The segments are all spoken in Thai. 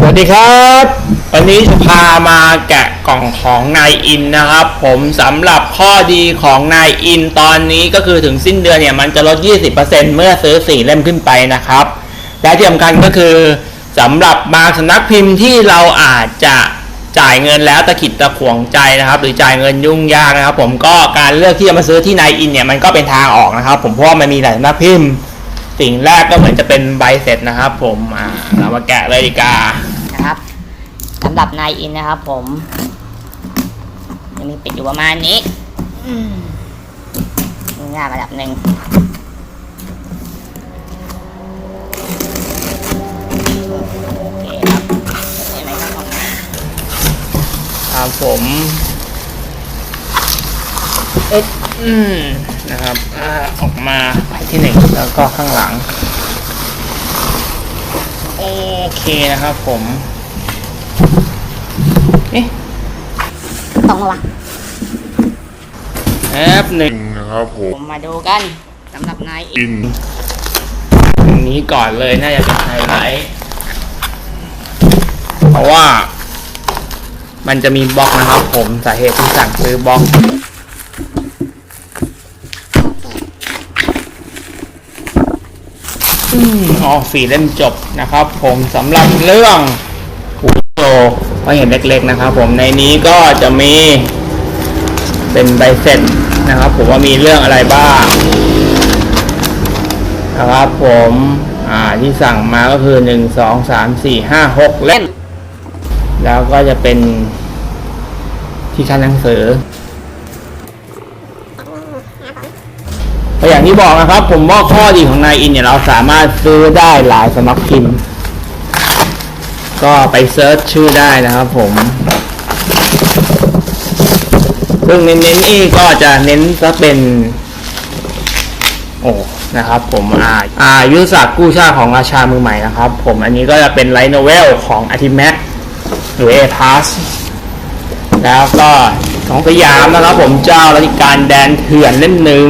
สวัสดีครับ วันนี้จะพามาแกะกล่องของนายอินนะครับ ผมสำหรับข้อดีของนายอินตอนนี้ก็คือถึงสิ้นเดือนเนี่ยมันจะลด 20%เมื่อซื้อ 4 เล่มขึ้นไปนะครับ และที่สำคัญก็คือสำหรับบางสำนักพิมพ์ที่เราอาจจะจ่ายเงินแล้วตะขิดตะขวงใจนะครับ หรือจ่ายเงินยุ่งยากนะครับ ผมก็การเลือกที่จะมาซื้อที่นายอินเนี่ยมันก็เป็นทางออกนะครับ ผมเพราะมันมีหลายสำนักพิมพ์ สิ่งแรกก็เหมือนจะเป็นใบเสร็จนะครับ ผมอ่าเรามาแกะเลยดีกว่านะครับสำหรับนายอินนะครับ ผมยังมีปิดอยู่ประมาณนี้อืมง่ายระดับหนึ่งโอเคครับเห็นไหมครับออกมาครับผมเอ๊ะอืมนะครับอ่าออกมาไปที่หนึ่งแล้วก็ข้างหลัง โอเคนะครับผมเอ๊ะตรงวะแอปหนึ่งนะครับผผมมมาดูกันสำหรับนายอินอินอันนี้ก่อนเลยน่าจะเป็นไฮไลท์เพราะว่า มันจะมีบล็อกนะครับผมสาเหตุที่สั่งซื้อบล็อก อ๋อสี่เล่มจบนะครับ ผมสำหรับเรื่องหูโตก็เห็นเล็กๆนะครับ ผมในนี้ก็จะมีเป็นใบเสร็จนะครับ ผมว่ามีเรื่องอะไรบ้างนะครับผมอ่าที่สั่งมาก็คือหนึ่งสองสามสี่ห้าหกเล่มแล้วก็จะเป็นที่ชั้นหนังสือ ก็อย่างที่บอกนะครับ ผมว่าข้อดีของนายอินเนี่ยเราสามารถซื้อได้หลายสำนักพิมพ์ ก็ไปเซิร์ชชื่อได้นะครับผมซึ่งเน้นๆนี่ก็จะเน้นซะเป็น โอ้นะครับผมอ่าอ่ายุทธศาสตร์กู้ชาติของราชามือใหม่นะครับ ผมอันนี้ก็จะเป็นไลท์โนเวลของอาทิแม็กหรือ A p a s แล้วก็ของสยามนะครับผมเจ้ารัชการแดนเถื่อนเล่มหนึ่ง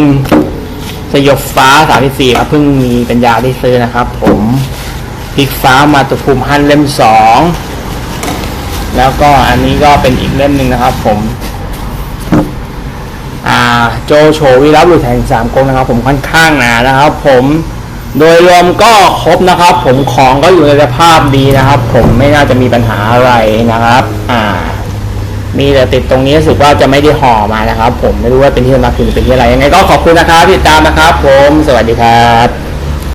สยบฟ้า34ครับเพิ่งมีปัญญาได้ซื้อนะครับ ผมพลิกฟ้ามาตุภูมิฮันเล่มสองแล้วก็อันนี้ก็เป็นอีกเล่มหนึ่งนะครับ ผมอ่าโจโฉวีรับหลุดแห่งสามก๊กนะครับ ผมค่อนข้างหนานะครับ ผมโดยรวมก็ครบนะครับ ผมของก็อยู่ในสภาพดีนะครับ ผมไม่น่าจะมีปัญหาอะไรนะครับ อ่า มีแต่ติดตรงนี้รู้สึกว่าจะไม่ได้ห่อมานะครับ ผมไม่รู้ว่าเป็นที่มาคือเป็นที่อะไรยังไงก็ขอบคุณนะครับติดตามนะครับ ผม สวัสดีครับ